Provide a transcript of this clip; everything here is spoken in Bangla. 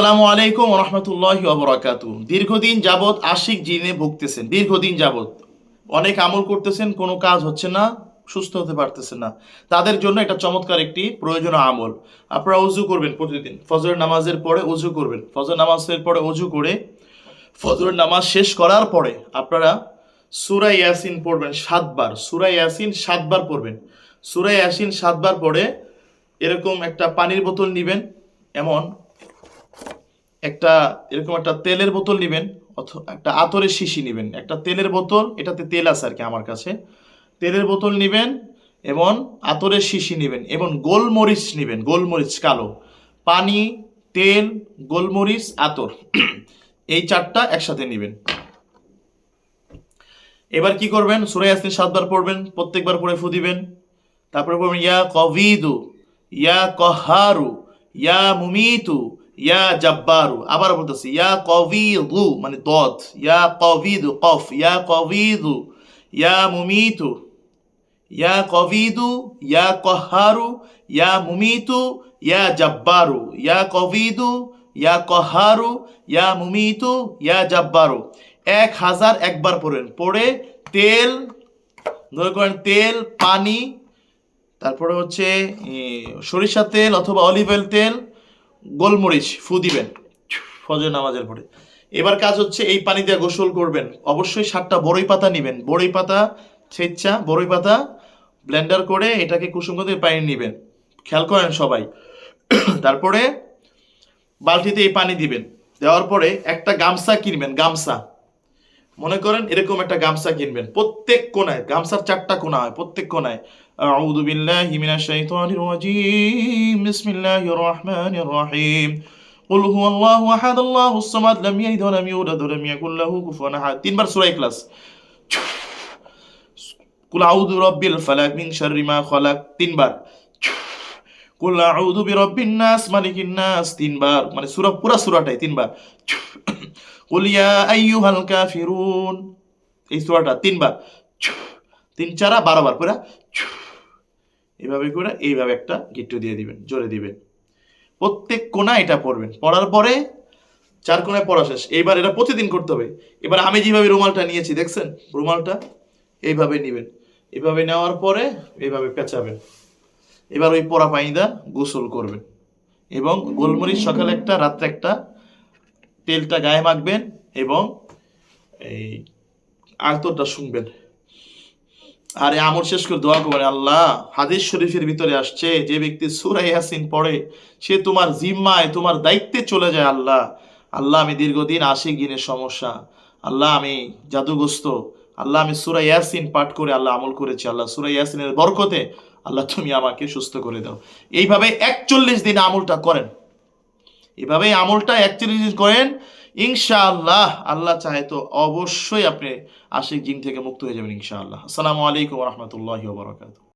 আসসালামু আলাইকুম রহমতুল্লাহ অবরাকাত দীর্ঘদিন যাবৎ আশিক জিনে ভুগতেছেন, দীর্ঘদিন যাবৎ। অনেক আমল করতেছেন, কোনো কাজ হচ্ছে না, সুস্থ হতে পারতেছেন না। তাদের জন্য এটা চমৎকার একটি প্রয়োজনীয় আমল। আপনারা অজু করবেন প্রতিদিন। ফজর নামাজের পরে অজু করবেন। ফজর নামাজের পরে অজু করে ফজর নামাজ শেষ করার পরে আপনারা সুরা ইয়াসিন পড়বেন সাতবার। সুরা ইয়াসিন সাতবার পড়বেন। সুরা ইয়াসিন সাতবার পরে এরকম একটা পানির বোতল নেবেন, এমন একটা এরকম একটা তেলের বোতল নেবেন অথবা একটা আতরের শিশি নেবেন। একটা তেলের বোতল, এটাতে তেল আছে আর কি আমার কাছে। তেলের বোতল নেবেন এবং আতরের শিশি নেবেন এবং গোলমরিচ নেবেন, গোলমরিচ, কালো। পানি, তেল, গোলমরিচ, আতর। এই চারটা একসাথে নেবেন। এবার কি করবেন? সুরাই আসিন সাতবার পড়বেন, প্রত্যেকবার পড়ে ফু দিবেন। তারপরে পড়বেন, ইয়া কবিদু, ইয়া কহারু, ইয়া মুমিতু ইয়া জাব্বারু আবার বলতেছি, ইয়া কবিদু মানে দদ, ইয়া কবিদু, কফ, ইয়া কবিদু, ইয়া মুমিতু, ইয়া কবিদু, ইয়া কহারু, ইয়া মুমিতু, ইয়া জাব্বারু, ইয়া কবিদু, ইয়া কহারু, ইয়া মুমিতু, ইয়া জাব্বারু। এক হাজার একবার পড়েন, পড়ে তেল ধরে করেন তেল, পানি, তারপরে হচ্ছে সরিষা তেল অথবা অলিভ অয়েল তেল গোলমরিচ ফু দিবেন। ফজর নামাজের পরে। এবার কাজ হচ্ছে এই পানি দিয়ে গোসল করবেন। অবশ্যই সাতটা বড়ই পাতা নেবেন। বড়ই পাতা ছেচ্চা বড়ই পাতা ব্লেন্ডার করে এটাকে কুসুম করে পানি নেবেন। খেয়াল করেন সবাই। তারপরে বালতিতে এই পানি দিবেন। দেওয়ার পরে একটা গামছা কিনবেন গামছা। মনে করেন এরকম একটা গামছা কিনবেন। প্রত্যেক কোনায় গামছার চারটা কোনা হয় প্রত্যেক কোনায়। আউযু বিল্লাহি মিনাশ শাইতানির রাজিম বিসমিল্লাহির রহমানির রহিম قل هو الله احد الله الصمد لم يلد ولم يولد ولم يكن له كفوا احد তিনবার সূরা ইখলাস কুল আউযু বিরাব্বিল ফালাক মিন শাররি মা খালাক তিনবার কুল আউযু বিরাব্বিন নাস মালিকিন নাস তিনবার মানে সূরা পুরা সূরাটাই তিনবার কুল ইয়া আইয়ুহাল কাফিরুন এই সূরাটা তিনবার তিন চারা বারো বার পুরা এইভাবে করে এইভাবে একটা গিট্টু দিয়ে দিবেন, জোরে দিবেন। প্রত্যেক কোনা এটা পড়বেন। পড়ার পরে চার কোনায় পড়া শেষ। এইবার এটা প্রতিদিন করতে হবে। এবার আমি যেভাবে রুমালটা নিয়েছি, দেখছেন? রুমালটা এইভাবে নেবেন। এভাবে নেওয়ার পরে এইভাবে পেঁচাবেন। এবার ওই পরা পানি দা গোসল করবেন। এবং গোলমরিচ সকালে একটা, রাত্রে একটা, তেলটা গায়ে মাখবেন এবং এই আয়তটা শুনবেন। আর আমল শেষ করে দোয়া করবেন আল্লাহ। হাদিস শরীফের ভিতরে আসছে, যে ব্যক্তি সুরা ইয়াসিন পড়ে, সে তোমার জিম্মায়, তোমার দায়িত্বে চলে যায় আল্লাহ। আল্লাহ, আমি দীর্ঘদিন আসি গিনের সমস্যা। আল্লাহ, আমি জাদুগ্রস্ত। আল্লাহ, আমি সুরা ইয়াসিন পাঠ করে আল্লাহ আমল করেছি। আল্লাহ, সুরা ইয়াসিনের বরকতে আল্লাহ তুমি আমাকে সুস্থ করে দাও। এইভাবে একচল্লিশ দিন আমলটা করেন। এভাবে আমলটা একচল্লিশ দিন করেন ইনশাআল্লাহ, আল্লাহ চাহে তো অবশ্যই আপনি আশিক জিন থেকে মুক্ত হয়ে যাবেন ইনশাআল্লাহ। আসসালামু আলাইকুম রহমতুল্লাহ বারকাত